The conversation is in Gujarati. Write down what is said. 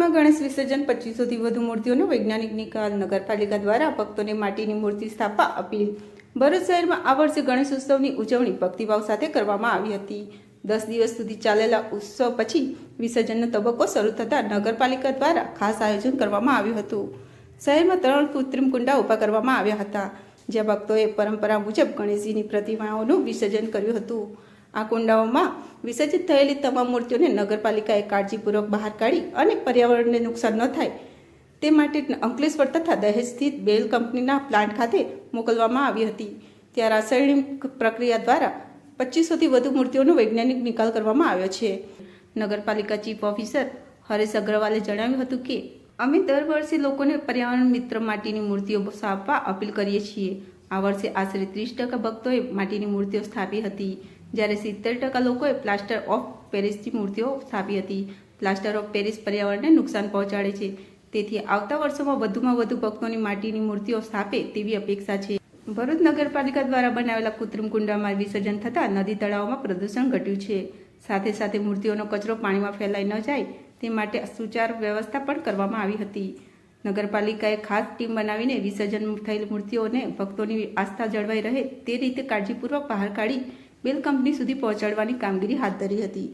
ભરૂચમાં ગણેશ વિસર્જન પચીસોથી વધુ મૂર્તિઓનો વૈજ્ઞાનિક નિકાલ નગરપાલિકા દ્વારા ભક્તોને માટીની મૂર્તિ સ્થાપવા અપીલ. ભરૂચ શહેરમાં આ વર્ષે ગણેશ ઉત્સવની ઉજવણી ભક્તિભાવ સાથે કરવામાં આવી હતી. દસ દિવસ સુધી ચાલેલા ઉત્સવ પછી વિસર્જનનો તબક્કો શરૂ થતાં નગરપાલિકા દ્વારા ખાસ આયોજન કરવામાં આવ્યું હતું. શહેરમાં ત્રણ કૃત્રિમ કુંડા ઊભા કરવામાં આવ્યા હતા, જ્યાં ભક્તોએ પરંપરા મુજબ ગણેશજીની પ્રતિમાઓનું વિસર્જન કર્યું હતું. આ કુંડાઓમાં વિસર્જિત થયેલી તમામ મૂર્તિઓને નગરપાલિકાએ કાળજીપૂર્વક બહાર કાઢી અને પર્યાવરણને નુકસાન ન થાય તે માટે અંકલેશ્વર તથા દહેજ સ્થિત બેલ કંપનીના પ્લાન્ટ ખાતે મોકલવામાં આવી હતી. ત્યાં રાસાયણિક પ્રક્રિયા દ્વારા પચીસોથી વધુ મૂર્તિઓનો વૈજ્ઞાનિક નિકાલ કરવામાં આવ્યો છે. નગરપાલિકા ચીફ ઓફિસર હરેશ અગ્રવાલે જણાવ્યું હતું કે, અમે દર વર્ષે લોકોને પર્યાવરણ મિત્ર માટીની મૂર્તિઓ સ્થાપવા અપીલ કરીએ છીએ. આ વર્ષે આશરે ત્રીસ ટકા ભક્તોએ માટીની મૂર્તિઓ સ્થાપી હતી. જ્યારે સિત્તેર ટકા લોકોએ પ્લાસ્ટર ઓફ પેરિસની મૂર્તિઓ સ્થાપી હતી. પ્લાસ્ટર ઓફ પેરિસ પર્યાવરણને નુકસાન પહોંચાડે છે. તેથી આવતા વર્ષોમાં વધુમાં વધુ ભક્તોની માટીની મૂર્તિઓ સ્થાપે તેવી અપેક્ષા છે. ભરૂચ નગરપાલિકા દ્વારા બનાવેલા કૃત્રિમ કુંડામાં વિસર્જન થતાં નદી તળાવમાં પ્રદૂષણ ઘટ્યું છે. સાથે સાથે મૂર્તિઓનો કચરો પાણીમાં ફેલાઈ ન જાય તે માટે સુચાર વ્યવસ્થા પણ કરવામાં આવી હતી. નગરપાલિકાએ ખાસ ટીમ બનાવીને વિસર્જન થયેલ મૂર્તિઓને ભક્તોની આસ્થા જળવાઈ રહે તે રીતે કાળજીપૂર્વક બહાર કાઢી બેલ કંપની સુધી પહોંચાડવાની કામગીરી હાથ ધરી હતી.